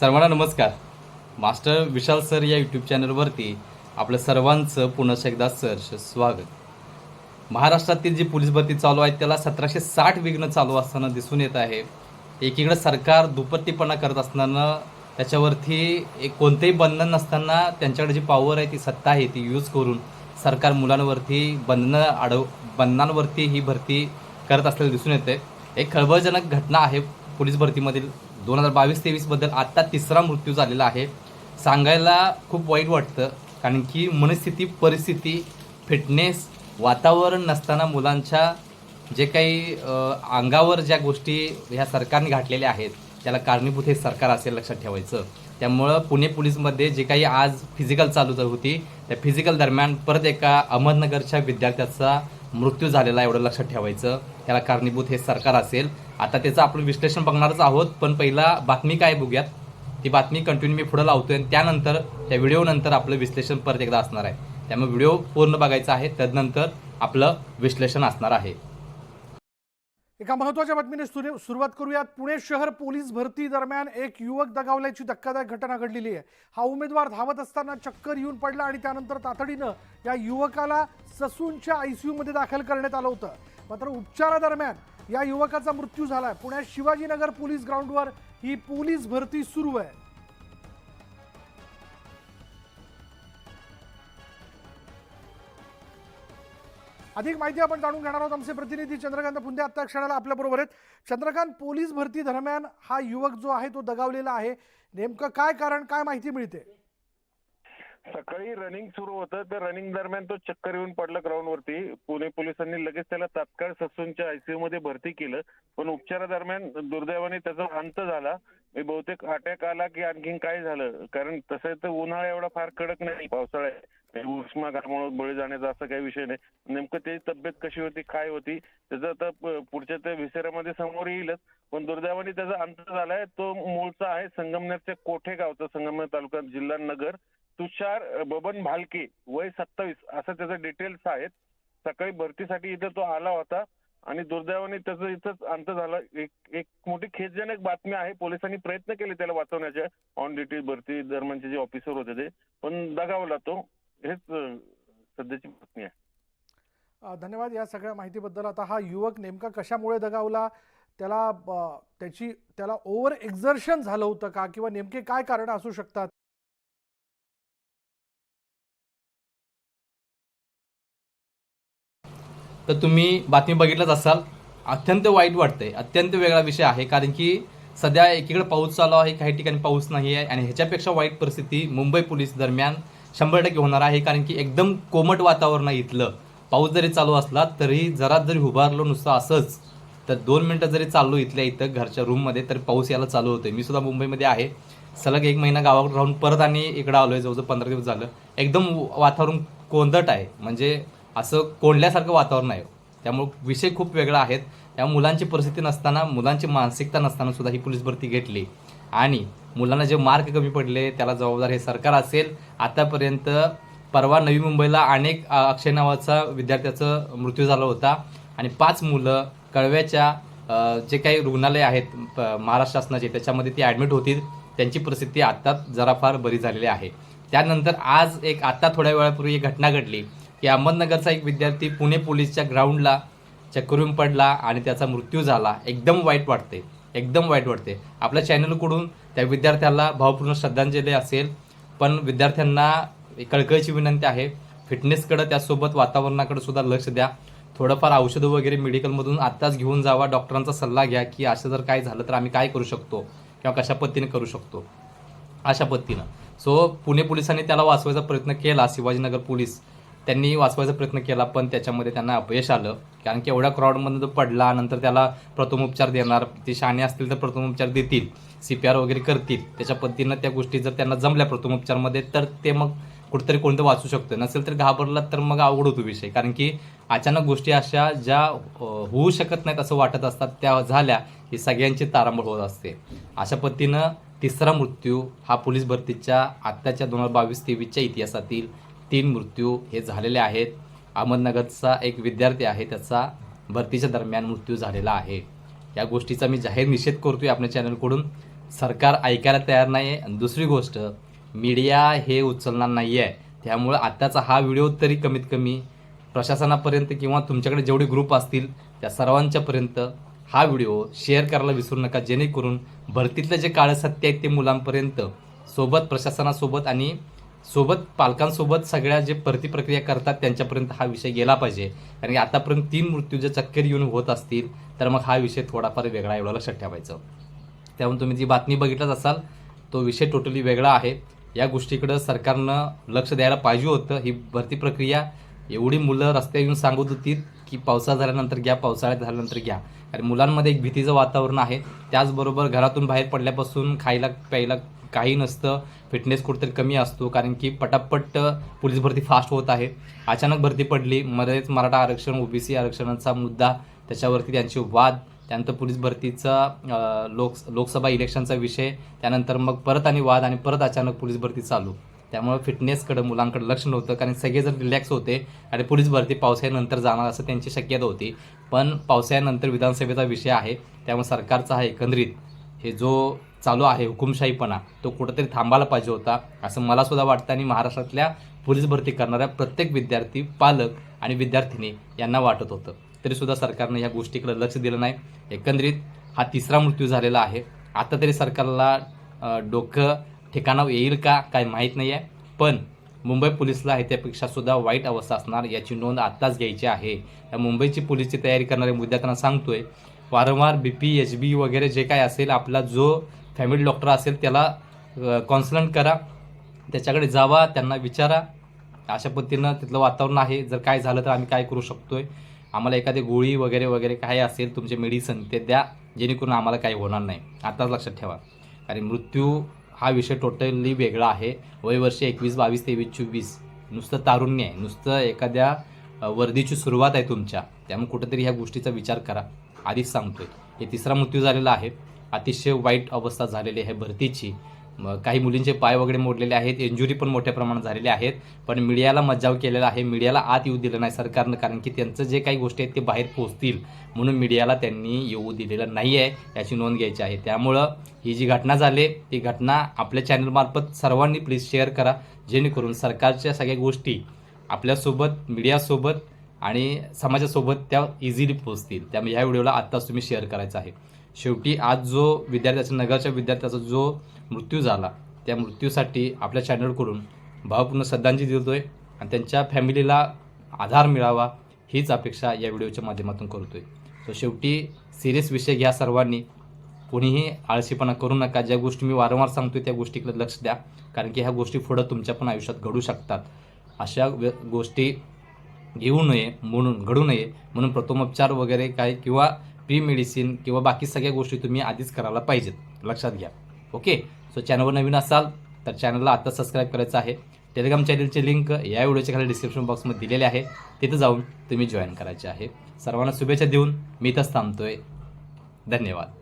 सर्वांना नमस्कार. Master Vishal sir या यूट्यूब चॅनलवरती आपलं सर्वांचं पुन्हा एकदा सहर्ष स्वागत. महाराष्ट्रातील जी पोलीस भरती चालू आहे त्याला सतराशे साठ विघ्न चालू असताना दिसून येत आहे. एकीकडे सरकार दुपट्टीपणा करत असताना त्याच्यावरती एक कोणतेही बंधन नसताना त्यांच्याकडे जी पॉवर आहे ती सत्ता आहे ती यूज करून सरकार मुलांवरती बंधनं अडव बंधनांवरती ही भरती करत असलेलं दिसून येते एक खळबळजनक घटना आहे पोलीस भरतीमधील. दोन हजार बावीस तेवीसबद्दल आत्ता तिसरा मृत्यू झालेला आहे. सांगायला खूप वाईट वाटतं कारण की मनस्थिती परिस्थिती फिटनेस वातावरण नसताना मुलांच्या जे काही अंगावर ज्या गोष्टी ह्या सरकारने घातलेल्या आहेत त्याला कारणीभूत हे सरकार असेल लक्षात ठेवायचं. त्यामुळं पुणे पोलीसमध्ये जे काही आज फिजिकल चालू झाली होती त्या फिजिकल दरम्यान परत एका अहमदनगरच्या विद्यार्थ्याचा मृत्यू झालेला एवढं लक्षात ठेवायचं. त्याला कारणीभूत हे सरकार असेल. आता त्याचं आपण विश्लेषण बघणारच आहोत पण पहिला बातमी काय बघूयात? ती बातमी कंटिन्यू मी पुढे लावतोय आणि त्यानंतर त्या व्हिडिओनंतर आपलं विश्लेषण परत एकदा असणार आहे. त्यामुळे व्हिडिओ पूर्ण बघायचा आहे त्यानंतर आपलं विश्लेषण असणार आहे. एका महत्त्वाच्या बातमीने सुरुवात करूयात. पुणे शहर पोलीस भरती दरम्यान एक युवक दगावल्याची धक्कादायक घटना घडलेली आहे. हा उमेदवार धावत असताना चक्कर येऊन पडला आणि त्यानंतर तातडीनं या युवकाला ससूनच्या आयसीयू मध्ये दाखल करण्यात आलं होतं. मात्र उपचारादरम्यान या युवकाचा मृत्यू झालाय. पुण्यात शिवाजीनगर पोलीस ग्राउंडवर ही पोलीस भरती सुरू आहे. अधिक माहिती आपण जाणून घेणार आहोत. आमचे प्रतिनिधी चंद्रकांत पुंदे आत्ता क्षणाला आपल्या बरोबर आहेत. चंद्रकांत पोलीस भरती दरम्यान हा युवक जो आहे तो दगावलेला आहे. नेमकं काय कारण काय माहिती मिळते? सकाळी रनिंग सुरू होतं. त्या रनिंग दरम्यान तो चक्कर येऊन पडला ग्राउंडवरती पुणे पोलिसांनी लगेच त्याला तात्काळ ससूनच्या आयसीयू मध्ये भरती केलं. पण उपचारादरम्यान दुर्दैवाने त्याचा अंत झाला. मी बहुतेक अटॅक आला की आणखीन काय झालं? कारण तसं तर उन्हाळा एवढा फार कडक नाही. पावसाळा उष्माघामुळे बळी जाण्याचा असा काही विषय नाही. नेमकं त्याची तब्येत कशी होती? काय होती? त्याचं आता पुढच्या त्या विसरामध्ये समोर येईलच. पण दुर्दैवाने त्याचा अंत झालाय. तो मूळचा आहे संगमनेरच्या कोठे गावचा संगमनेर तालुक्यात जिल्हा नगर. तुषार बबन भालके वय सत्तावीस असं त्याचं डिटेल्स आहेत. सकाळी भरतीसाठी इथं तो आला होता आणि दुर्दैवाने त्याचं इथंच अंत झाला. एक एक मोठी खेदजनक बातमी आहे. पोलिसांनी प्रयत्न केले त्याला वाचवण्याचे. ऑन ड्युटी भरती दरम्यानचे जे ऑफिसर होते ते. पण दगावला तो. हेच सध्याची बातमी आहे. धन्यवाद या सगळ्या माहितीबद्दल. आता हा युवक नेमका कशामुळे दगावला? त्याला त्याची त्याला ओव्हर एक्झर्शन झालं होतं का? किंवा नेमके काय कारण असू शकतात? तर तुम्ही बातमी बघितलंच असाल. अत्यंत वाईट वाटतंय. अत्यंत वेगळा विषय आहे. कारण की सध्या एकीकडे पाऊस चालू आहे काही ठिकाणी पाऊस नाही आहे आणि ह्याच्यापेक्षा वाईट परिस्थिती मुंबई पोलीस दरम्यान शंभर टक्के होणार आहे. कारण की एकदम कोमट वातावरण आहे इथलं. पाऊस जरी चालू असला तरी जरा जरी उभारलो नुसतं असंच तर दोन मिनटं जरी चाललो इथल्या इथं घरच्या रूममध्ये तर पाऊस यायला चालू होतोय. मी सुद्धा मुंबईमध्ये आहे. सलग एक महिना गावाकडे राहून परत आणि इकडं आलोय. जवळजवळ पंधरा दिवस झालं. एकदम वातावरण कोंदट आहे. म्हणजे असं कोंडल्यासारखं वातावरण आहे हो. त्यामुळं विषय खूप वेगळा आहेत. त्या मुलांची परिस्थिती नसताना मुलांची मानसिकता नसताना सुद्धा ही पोलीस भरती घेतली. आणि मुलांना जे मार्क कमी पडले त्याला जबाबदार हे सरकार असेल आतापर्यंत परवा नवी मुंबईला अनेक अक्षय नावाचा विद्यार्थ्याचं मृत्यू झाला होता. आणि पाच मुलं कळव्याच्या जे काही रुग्णालय आहेत प- महाराष्ट्र शासनाचे त्याच्यामध्ये ती ॲडमिट होती त्यांची परिस्थिती आत्ता जराफार बरी झालेली आहे. त्यानंतर आज एक आत्ता थोड्या वेळापूर्वी एक घटना घडली. की अहमदनगरचा एक विद्यार्थी पुणे पोलीसच्या ग्राउंडला चक्करून पडला आणि त्याचा मृत्यू झाला. एकदम वाईट वाटते. एकदम वाईट वाटते. आपल्या चॅनलकडून त्या विद्यार्थ्याला भावपूर्ण श्रद्धांजली असेल. पण विद्यार्थ्यांना कळकळीची विनंती आहे. फिटनेसकडं त्यासोबत वातावरणाकडे सुद्धा लक्ष द्या. थोडंफार औषधं वगैरे मेडिकलमधून आत्ताच घेऊन जावा. डॉक्टरांचा सल्ला घ्या की असं जर काय झालं तर आम्ही काय करू शकतो किंवा कशा पद्धतीने करू शकतो. अशा पद्धतीनं. सो पुणे पोलिसांनी त्याला वाचवायचा प्रयत्न केला. शिवाजीनगर पोलीस. त्यांनी वाचवायचा प्रयत्न केला पण त्याच्यामध्ये त्यांना अपयश आलं. कारण की एवढ्या क्राऊडमध्ये तो पडला नंतर त्याला प्रथमोपचार देणार ते शाणे असतील तर प्रथमोपचार देतील सी पी आर वगैरे करतील. त्याच्या पद्धतीनं त्या गोष्टी जर त्यांना जमल्या प्रथमोपचारमध्ये तर ते मग कुठेतरी कोणतं वाचू शकतं? नसेल तर घाबरला तर मग अवघड होतो विषय. कारण की अचानक गोष्टी अशा ज्या होऊ शकत नाहीत असं वाटत असतात त्या झाल्या ही सगळ्यांची तारांबळ होत असते. अशा पद्धतीनं तिसरा मृत्यू हा पोलीस भरतीच्या आत्ताच्या दोन हजार बावीस तेवीसच्या इतिहासातील तीन मृत्यू हे झालेले आहेत. अहमदनगरचा एक विद्यार्थी आहे त्याचा भरतीच्या दरम्यान मृत्यू झालेला आहे. या गोष्टीचा मी जाहीर निषेध करतोय आपल्या चॅनलकडून. सरकार ऐकायला तयार नाही आहे आणि दुसरी गोष्ट मीडिया हे उचलणार नाही आहे त्यामुळे आत्ताचा हा व्हिडिओ तरी कमीत कमी प्रशासनापर्यंत किंवा तुमच्याकडे जेवढे ग्रुप असतील त्या सर्वांच्यापर्यंत हा व्हिडिओ शेअर करायला विसरू नका. जेणेकरून भरतीतलं जे काळसत्य आहेत आहे ते मुलांपर्यंत सोबत प्रशासनासोबत आणि सोबत पालकांसोबत सगळ्या जे भरती प्रक्रिया करतात त्यांच्यापर्यंत हा विषय गेला पाहिजे. कारण की आतापर्यंत तीन मृत्यू जर चक्कर येऊन होत असतील तर मग हा विषय थोडाफार वेगळा एवढा लक्षात ठेवायचं. त्यामुळे तुम्ही जी बातमी बघितलाच असाल तो विषय टोटली वेगळा आहे. या गोष्टीकडं सरकारनं लक्ष द्यायला पाहिजे होतं. ही भरती प्रक्रिया एवढी मुलं रस्त्यावर येऊन सांगत होती की पावसाळा झाल्यानंतर घ्या पावसाळ्यात झाल्यानंतर घ्या. आणि मुलांमध्ये एक भीतीचं वातावरण आहे. त्याचबरोबर घरातून बाहेर पडल्यापासून खायला प्यायला काही नसतं. फिटनेस कुठेतरी कमी असतो कारण की पटापट पोलीस भरती फास्ट होत आहे. अचानक भरती पडली मध्येच मराठा आरक्षण ओबीसी आरक्षणाचा मुद्दा त्याच्यावरती त्यांचे वाद त्यानंतर पोलीस भरतीचा लोक लोकसभा इलेक्शनचा विषय त्यानंतर मग परत आणि वाद आणि परत अचानक पोलीस भरती चालू. त्यामुळे फिटनेसकडं मुलांकडे लक्ष नव्हतं कारण सगळे जर रिलॅक्स होते आणि पोलीस भरती पावसाळ्यानंतर जाणार असं त्यांची शक्यता होती. पण पावसाळ्यानंतर विधानसभेचा विषय आहे त्यामुळे सरकारचा हा एकंदरीत हे जो चालू आहे हुकुमशाहीपणा तो कुठंतरी थांबायला पाहिजे होता असं मला सुद्धा वाटतं. आणि महाराष्ट्रातल्या पोलीस भरती करणाऱ्या प्रत्येक विद्यार्थी पालक आणि विद्यार्थिनी यांना वाटत होतं. तरीसुद्धा सरकारनं या गोष्टीकडे लक्ष दिलं नाही. एकंदरीत हा तिसरा मृत्यू झालेला आहे. आता तरी सरकारला डोकं ठिकाणावर येईल का काय माहीत नाही आहे पण मुंबई पोलिसला आहे त्यापेक्षासुद्धा वाईट अवस्था असणार याची नोंद आत्ताच घ्यायची आहे. मुंबईची पोलीसची तयारी करणाऱ्या विद्यार्थ्यांना सांगतोय वारंवार बी पी एच बी वगैरे जे काय असेल आपला जो फॅमिली डॉक्टर असेल त्याला कॉन्सल्ट करा. त्याच्याकडे जावा त्यांना विचारा. अशा पद्धतीनं तिथलं वातावरण आहे. जर काय झालं तर आम्ही काय करू शकतो आहे आम्हाला एखादी गोळी वगैरे वगैरे काय असेल तुमचे मेडिसन ते द्या. जेणेकरून आम्हाला काही होणार नाही. आताच लक्षात ठेवा. कारण मृत्यू हा विषय टोटली वेगळा आहे. वयवर्षी एकवीस बावीस तेवीस चोवीस. नुसतं तारुण्य आहे. नुसतं एखाद्या वर्दीची सुरुवात आहे तुमच्या. त्यामुळे कुठेतरी ह्या गोष्टीचा विचार करा. आधीच सांगतोय. हे तिसरा मृत्यू झालेला आहे. अतिशय वाईट अवस्था झालेली आहे भरतीची. काही मुलींचे पाय वगैरे मोडलेले आहेत. इंजुरी पण मोठ्या प्रमाणात झालेली आहेत. पण मीडियाला मज्जाव केलेला आहे. मीडियाला आत येऊ दिलं नाही सरकारनं कारण की त्यांचं जे काही गोष्टी आहेत ते बाहेर पोहोचतील म्हणून मीडियाला त्यांनी येऊ दिलेलं नाही आहे याची नोंद घ्यायची आहे. त्यामुळं ही जी घटना झाली ती घटना आपल्या चॅनलमार्फत सर्वांनी प्लीज शेअर करा. जेणेकरून सरकारच्या सगळ्या गोष्टी आपल्यासोबत मीडियासोबत आणि समाजासोबत त्या इझिली पोहोचतील. त्यामुळे ह्या व्हिडिओला आत्ताच तुम्ही शेअर करायचा आहे. शेवटी आज जो विद्यार्थ्याचा नगरच्या विद्यार्थ्याचा जो मृत्यू झाला त्या मृत्यूसाठी आपल्या चॅनलकडून भावपूर्ण श्रद्धांजली देतो आहे आणि त्यांच्या फॅमिलीला आधार मिळावा हीच अपेक्षा या व्हिडिओच्या माध्यमातून करतो आहे सो शेवटी सिरियस विषय घ्या सर्वांनी. कोणीही आळशीपणा करू नका. ज्या गोष्टी मी वारंवार सांगतोय त्या गोष्टीकडे लक्ष द्या. कारण की ह्या गोष्टी पुढं तुमच्या पण आयुष्यात घडू शकतात. अशा व्य- गोष्टी घेऊ नये म्हणून घडू नये म्हणून प्रथमोपचार वगैरे काय किंवा प्री मेडिसिन किंवा बाकी सगळ्या गोष्टी तुम्ही आधीच करायला पाहिजेत. लक्षात घ्या. ओके सो चॅनलवर नवीन असाल तर चॅनलला आता सबस्क्राईब करायचं आहे. टेलिग्राम चॅनलचे लिंक या व्हिडिओच्या खाली डिस्क्रिप्शन बॉक्समध्ये दिलेले आहे. तिथं जाऊन तुम्ही जॉईन करायचे आहे. सर्वांना शुभेच्छा देऊन मी इथंच थांबतोय. धन्यवाद.